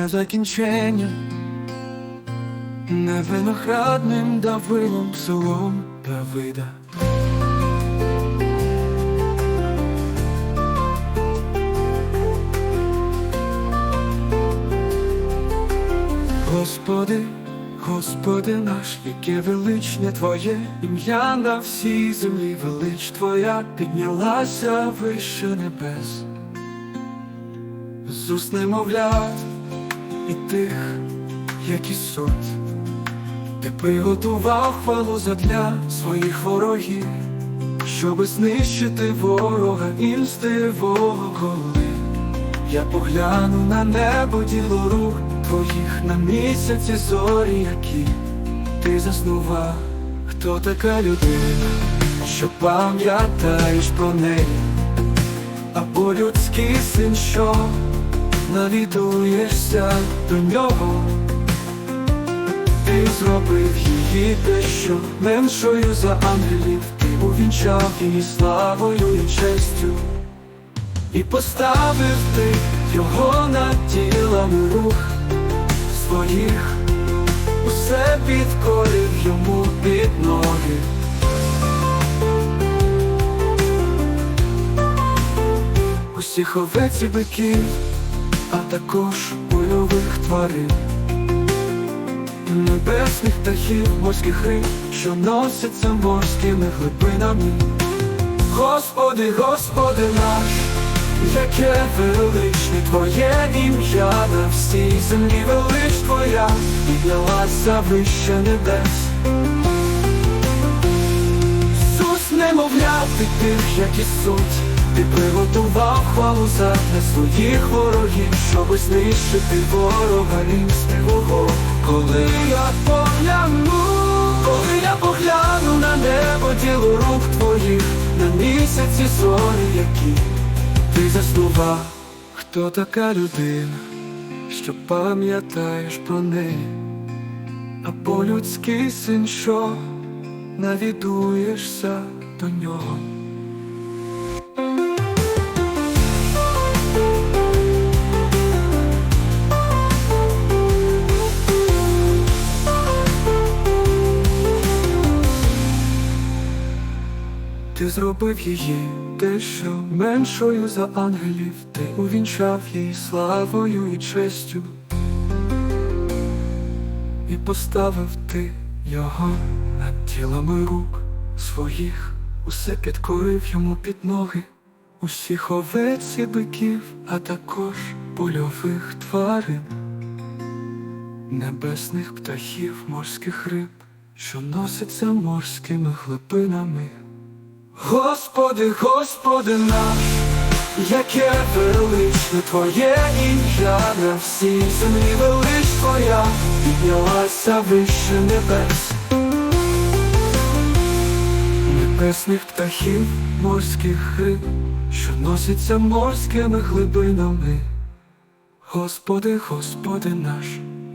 вічне закінчення, не виноградним Давилом псалом Давида. Господи, Господи наш, яке величне Твоє ім'я на всій землі, велич Твоя піднялася вище небес. З уст немовлят і тих, як сот, ти приготував хвалу задля своїх ворогів, щоби знищити ворога і мстивого. Коли. Я погляну на небо діло рук твоїх на місяці зорі, які ти заснував, хто така людина, що пам'ятаєш про неї, або людський син, що навідуєшся до нього, ти зробив її дещо меншою за ангелів, ти увінчав її славою і честю. І поставив ти його над тілами рух своїх, усе підкорив йому під ноги. Усіх овець і биків, а також польових тварин, небесних птахів, морських риб, що носяться морськими глибинами. Господи, Господи наш, яке величне Твоє ім'я на всій землі велич Твоя, піднялася вище небес. Немовля, ти тих, як і суть, ти приготував хвалу задля своїх ворогів, щоби знищити ворога рівстивого. Коли я погляну, коли я погляну на небо діло рук твоїх, на місяці зорі, які ти заснував, хто така людина, що пам'ятаєш про неї, або людський син, що навідуєшся до нього. Ти зробив її дещо меншою за ангелів, ти. Увінчав її славою і честю, і поставив ти його над тілами рук своїх, усе підкорив йому під ноги, усіх овець і биків, а також польових тварин, небесних птахів, морських риб, що носяться морськими глибинами. Господи, Господи наш, яке величне Твоє ім'я на всій землі велич Твоя, піднялася вище небес, небесних птахів, морських риб, що носяться морськими глибинами. Господи, Господи наш,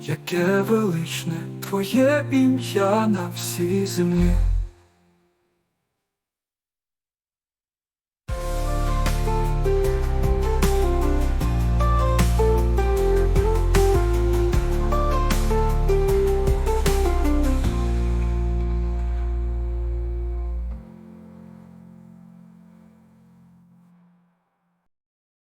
яке величне Твоє ім'я на всій землі.